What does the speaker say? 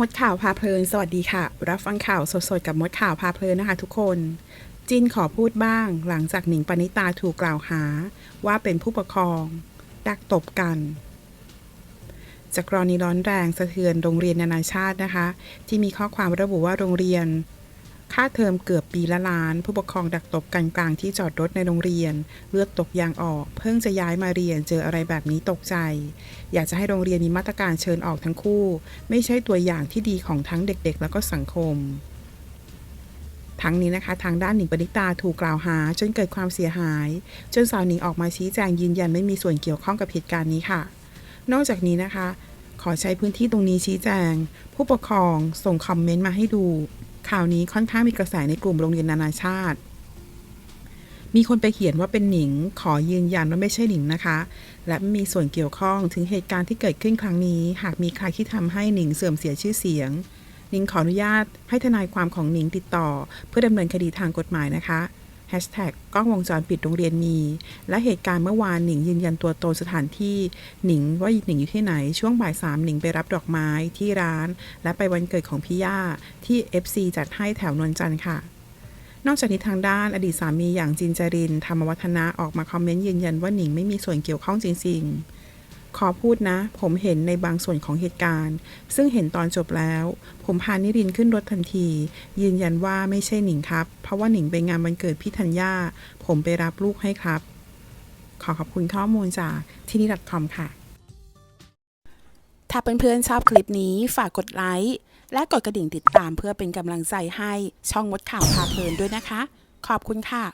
มดข่าวพาเพลิน สวัสดีค่ะ รับฟังข่าวสดๆ กับมดข่าวพาเพลินนะคะทุกคน จินขอพูดบ้าง หลังจากหนิงปณิตาถูกกล่าวหา ว่าเป็นผู้ปกครอง ดักตบกัน จากกรณีร้อนแรงสะเทือนโรงเรียนนานาชาตินะคะ ที่มีข้อความระบุว่าโรงเรียน ค่าเทอมเกือบปีละล้าน ผู้ปกครองดักตบกันกลางที่จอดรถในโรงเรียน เลือดตกยางออก เพิ่งจะย้ายมาเรียนเจออะไรแบบนี้ตกใจ อยากจะให้โรงเรียนมีมาตรการเชิญออกทั้งคู่ ไม่ใช่ตัวอย่างที่ดีของทั้งเด็กๆ แล้วก็สังคมทั้งนี้นะคะ ทางด้านหนิงปณิตาถูกกล่าวหา จนเกิดความเสียหาย จนสาวหนิงออกมาชี้แจงยืนยันไม่มีส่วนเกี่ยวข้องกับเหตุการณ์นี้ค่ะ นอกจากนี้นะคะ ขอใช้พื้นที่ตรงนี้ชี้แจง ผู้ปกครองส่งคอมเมนต์มาให้ดู ข่าวนี้ค่อนข้างมีกระแสในกลุ่มโรงเรียนนานาชาติ มีคนไปเขียนว่าเป็นหนิง ขอยืนยันว่าไม่ใช่หนิงนะคะ และไม่มีส่วนเกี่ยวข้องถึงเหตุการณ์ที่เกิดขึ้นครั้งนี้ หากมีใครที่ทำให้หนิงเสื่อมเสียชื่อเสียง หนิงขออนุญาตให้ทนายความของหนิงติดต่อ เพื่อดำเนินคดีทางกฎหมายนะคะ แฮชแท็กกล้องวงจรปิดโรงเรียนมี และเหตุการณ์เมื่อวานหนิงยืนยันตัวตนสถานที่หนิงว่าหนิงอยู่ที่ไหน ช่วงบ่ายสามหนิงไปรับดอกไม้ที่ร้าน และไปวันเกิดของพี่ย่า ที่ FC จัดให้แถวนวลจันทร์ค่ะนอกจากนี้ทางด้านอดีตสามีอย่างจินจารินธรรมวัฒนะออกมาคอมเมนต์ยืนยันว่าหนิงไม่มีส่วนเกี่ยวข้องจริง ๆ ขอพูดนะ ผมเห็นในบางส่วนของเหตุการณ์ ซึ่งเห็นตอนจบแล้ว ผมพานิรินขึ้นรถทันที ยืนยันว่าไม่ใช่หนิงครับ เพราะว่าหนิงไปงานวันเกิดพี่ธัญญา ผมไปรับลูกให้ครับ ขอขอบคุณข้อมูลจากที่นี่ .com ค่ะ ถ้าเพื่อนๆชอบคลิปนี้ฝากกดไลค์และกดกระดิ่งติดตามเพื่อเป็นกำลังใจให้ช่องมดข่าวพาเพลินด้วยนะคะ ขอบคุณค่ะ